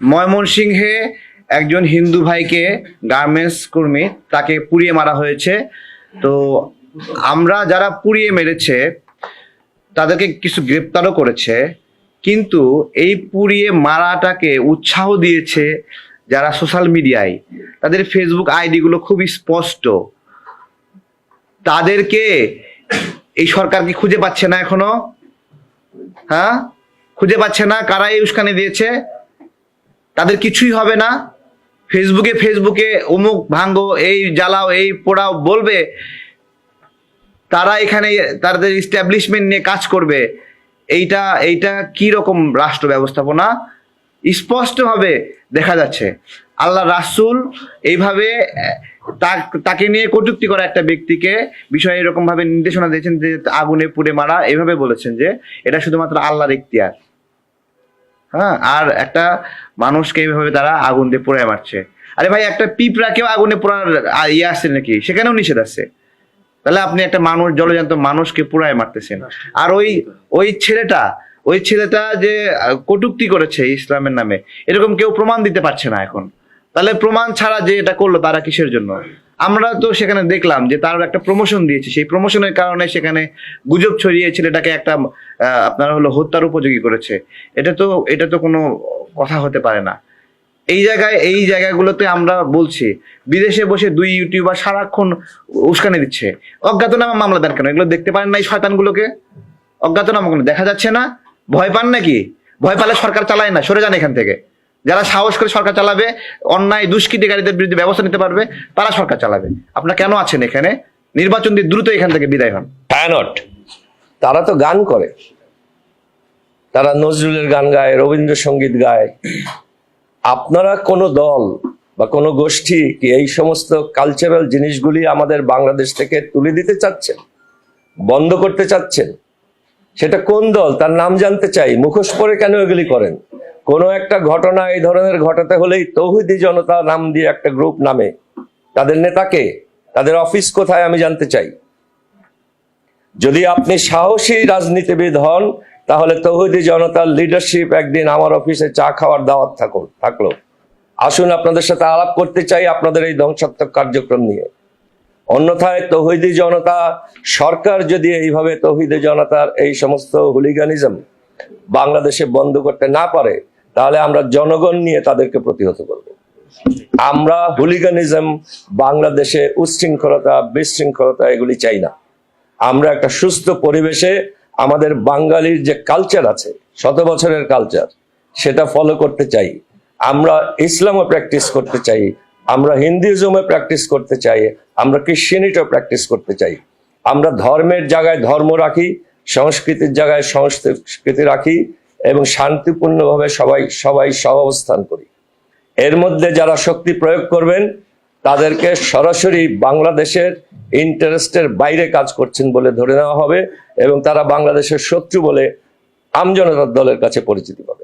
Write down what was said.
ময়মনসিংহে একজন হিন্দু ভাইকে গার্মেন্টস কর্মী তাকে পুড়িয়ে মারা হয়েছে। তো আমরা যারা পুড়িয়ে মেরেছে, তাদেরকে কিছু গ্রেপ্তারও করেছে। কিন্তু এই পুড়িয়ে মারাটাকে উৎসাহ দিয়েছে যারা সোশ্যাল মিডিয়ায় তাদের ফেসবুক আইডিগুলো খুবই স্পষ্ট। তাদেরকে এই সরকার কি খুঁজে পাচ্ছে না এখনও? হ্যাঁ? খুঁজে পাচ্ছে না? কারা এই উস্কানি দিয়েছে? তাদের কিছুই হবে না। ফেসবুকে ফেসবুকে অমুক ভাঙ্গো, এই জ্বালাও, এই পোড়াও বলবে। তারা এখানে তাদের ইস্টাবলিশমেন্ট নিয়ে কাজ করবে। এইটা এইটা কি রকম রাষ্ট্র ব্যবস্থাপনা? স্পষ্টভাবে দেখা যাচ্ছে। আল্লাহ রাসূল এইভাবে তাকে নিয়ে কটূক্তি করা একটা ব্যক্তিকে বিষয়ে এরকম ভাবে নির্দেশনা দিয়েছেন যে আগুনে পুড়ে মারা, এইভাবে বলেছেন যে এটা শুধুমাত্র আল্লাহর ইখতিয়ার। হ্যাঁ আর একটা মানুষকে এইভাবে তারা আগুন দিয়ে পোড়ায় মারছে। আরে ভাই একটা পিঁপড়াকেও আগুনে পোড়ার ইয়ে আসছে নাকি? সেখানেও নিষেধ আছে। তাহলে আপনি একটা মানুষ জলজান্ত মানুষকে পুরায় মারতেছেন। আর ওই ওই ছেলেটা ওই ছেলেটা যে কটূক্তি করেছে ইসলামের নামে এরকম কেউ প্রমাণ দিতে পারছে না এখন। তাহলে প্রমাণ ছাড়া যে এটা করল তারা কিসের জন্য? আমরা তো সেখানে দেখলাম যে তার একটা প্রমোশন দিয়েছে। সেই প্রমোশনের কারণে সেখানে গুজব ছড়িয়ে ছেলেটাকে একটা আপনার হলো হত্যার উপযোগী করেছে। এটা তো এটা তো কোনো কথা হতে পারে না। এই জায়গায়, এই জায়গাগুলোতে আমরা বলছি, বিদেশে বসে দুই ইউটিউবার সারাক্ষণ উস্কানি দিচ্ছে। অজ্ঞাতনামা মামলা দেন কেন? এগুলো দেখতে পারেন না এই শয়তানগুলোকে? অজ্ঞাতনামা কোনো দেখা যাচ্ছে না? ভয় পান নাকি? ভয় পালে সরকার চালায় না, সরে যান এখান থেকে। যারা সাহস করে সরকার চালাবে অন্যায় দুষ্কৃতিকারীদের বিরুদ্ধে ব্যবস্থা নিতে পারবে তারা সরকার চালাবে। আপনারা কেন আছেন এখানে? নির্বাচন দিয়ে দ্রুত এখান থেকে বিদায় হন। ছায়ানট তারা তো গান করে। তারা নজরুলের গান গায় রবীন্দ্রসঙ্গীত গায়। আপনারা কোনো দল বা কোনো গোষ্ঠী কি এই সমস্ত কালচারাল জিনিসগুলি আমাদের বাংলাদেশ থেকে তুলে দিতে চাচ্ছেন? বন্ধ করতে চাচ্ছেন? সেটা কোন দল? তার নাম জানতে চাই। মুখোশ পরে কেন এগুলি করেন? কোনো একটা ঘটনা এই ধরনের ঘটাতে হলেই তৌহিদি জনতা নাম দিয়ে একটা গ্রুপ নামে। তাদের নেতাকে, তাদের অফিস কোথায় আমি জানতে চাই। যদি আপনি সাহসী রাজনীতিবিদ হন, তাহলে তৌহিদি জনতার লিডারশিপ একদিন আমার অফিসে চা খাওয়ার দাওয়াত থাকুন, থাকল। আসুন আপনাদের সাথে আলাপ করতে চাই আপনাদের এই ধ্বংসাত্মক কার্যক্রম নিয়ে। অন্যথায় তৌহিদি জনতা, সরকার যদি এইভাবে তৌহিদি জনতার এই সমস্ত হুলিগানিজম বাংলাদেশে বন্ধ করতে না পারে তাহলে আমরা জনগণ নিয়ে তাদেরকে প্রতিহত করব। আমরা হুলিগানিজম, বাংলাদেশে উচ্ছৃঙ্খলতা, বিশৃঙ্খলতা এগুলি চাই না। আমরা একটা সুস্থ পরিবেশে আমাদের বাঙালির যে কালচার আছে, শত বছরের কালচার সেটা ফলো করতে চাই। আমরা ইসলামও প্র্যাকটিস করতে চাই, আমরা হিন্দুইজমে প্র্যাকটিস করতে চাই, আমরা ক্রিশ্চিয়ানিটিও প্র্যাকটিস করতে চাই। আমরা ধর্মের জায়গায় ধর্ম রাখি, সংস্কৃতির জায়গায় সংস্কৃতি রাখি এবং শান্তিপূর্ণভাবে সবাই সবাই সহাবস্থান করি। এর মধ্যে যারা শক্তি প্রয়োগ করবেন, তাদেরকে সরাসরি বাংলাদেশের ইন্টারেস্টের বাইরে কাজ করছেন বলে ধরে নেওয়া হবে এবং তারা বাংলাদেশের শত্রু বলে আমজনতার দলের কাছে পরিচিতি পাবে।